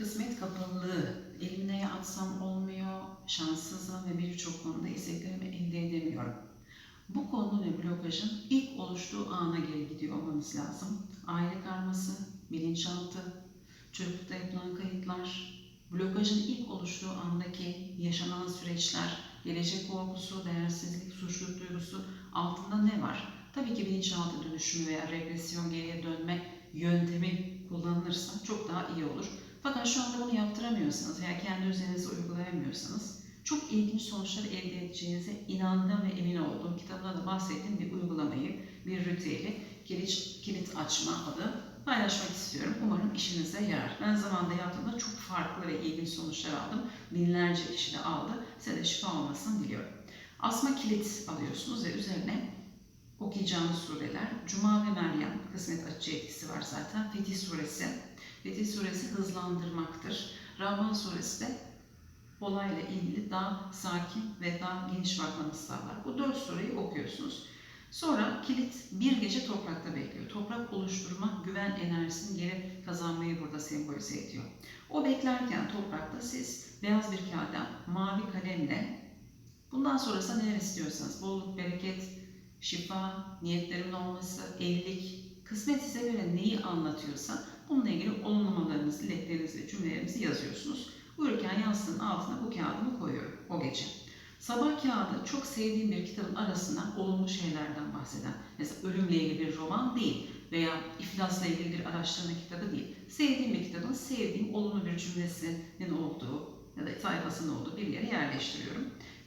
Kısmet kapalılığı, elime neye atsam olmuyor, şanssızım ve birçok konuda isteklerimi elde edemiyorum. Bu konu ve blokajın ilk oluştuğu ana geri gidiyor olmamız lazım. Aile karması, bilinçaltı, çocuklukta yapılan kayıtlar, blokajın ilk oluştuğu andaki yaşanan süreçler, gelecek korkusu, değersizlik, suçluluk duygusu altında ne var? Tabii ki bilinçaltı dönüşümü veya regresyon geriye dönme yöntemi kullanılırsa çok daha iyi olur. Fakat şu anda bunu yaptıramıyorsanız veya kendi üzerinize uygulayamıyorsanız çok ilginç sonuçlar elde edeceğinize inandığım ve emin olduğum kitabında da bahsettiğim bir uygulamayı, bir ritüeli kilit, kilit açma adı paylaşmak istiyorum. Umarım işinize yarar. Ben zamanında yaptığımda çok farklı ve ilginç sonuçlar aldım. Binlerce kişi de aldı. Size de şifa olmasını diliyorum. Asma kilit alıyorsunuz ve üzerine okuyacağınız sureler. Cuma ve Meryem kısmet açıcı etkisi var zaten. Fetih suresi. Fetih suresi hızlandırmaktır. Rahman suresi de olayla ilgili daha sakin ve daha geniş bakmanızı sağlar. Bu dört sureyi okuyorsunuz. Sonra kilit bir gece toprakta bekliyor. Toprak oluşturma, güven enerjisini geri kazanmayı burada sembolize ediyor. O beklerken toprakta siz beyaz bir kağıda mavi kalemle bundan sonrası neler istiyorsanız, bolluk, bereket, şifa, niyetlerimin olması, evlilik, kısmet size göre neyi anlatıyorsa bununla ilgili olumlamalarınızı, dileklerinizi, cümlelerinizi yazıyorsunuz. Uyurken yastığın altına bu kağıdımı koyuyorum o gece. Sabah kağıdı çok sevdiğim bir kitabın arasına olumlu şeylerden bahseden, mesela ölümle ilgili bir roman değil veya iflasla ilgili bir araştırma kitabı değil. Sevdiğim bir kitabın sevdiğim olumlu bir cümlesinin olduğu ya da sayfasının olduğu bir yere yerleştiriyorum.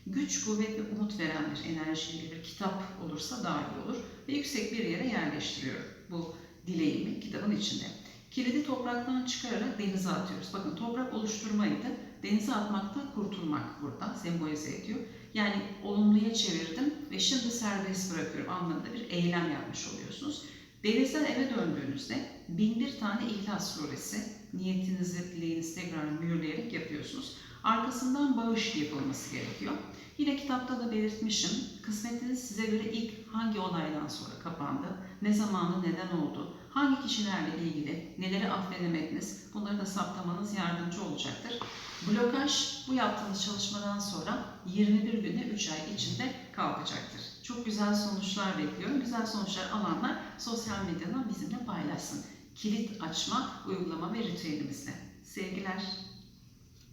Güç, kuvvet ve umut veren bir enerjiyle bir kitap olursa daha iyi olur ve yüksek bir yere yerleştiriyorum bu dileğimi kitabın içinde. Kilidi topraktan çıkararak denize atıyoruz. Bakın toprak oluşturmaydı. Denize atmaktan kurtulmak burada sembolize ediyor. Yani olumluya çevirdim ve şimdi serbest bırakıyorum anlamında bir eylem yapmış oluyorsunuz. Denizden eve döndüğünüzde bin bir tane İhlas suresi niyetinizi, dileğinizi tekrar mühürleyerek yapıyorsunuz. Arkasından bağış yapılması gerekiyor. Yine kitapta da belirtmişim. Kısmetiniz size göre ilk hangi olaydan sonra kapandı, ne zamanı neden oldu, hangi kişilerle ilgili neleri affedemediniz bunları da saptamanız yardımcı olacaktır. Blokaj bu yaptığınız çalışmadan sonra 21 günde 3 ay içinde kalkacaktır. Çok güzel sonuçlar bekliyorum. Güzel sonuçlar alanlar sosyal medyadan bizimle paylaşsın. Kilit açma, uygulama ve ritüelimizle. Sevgiler.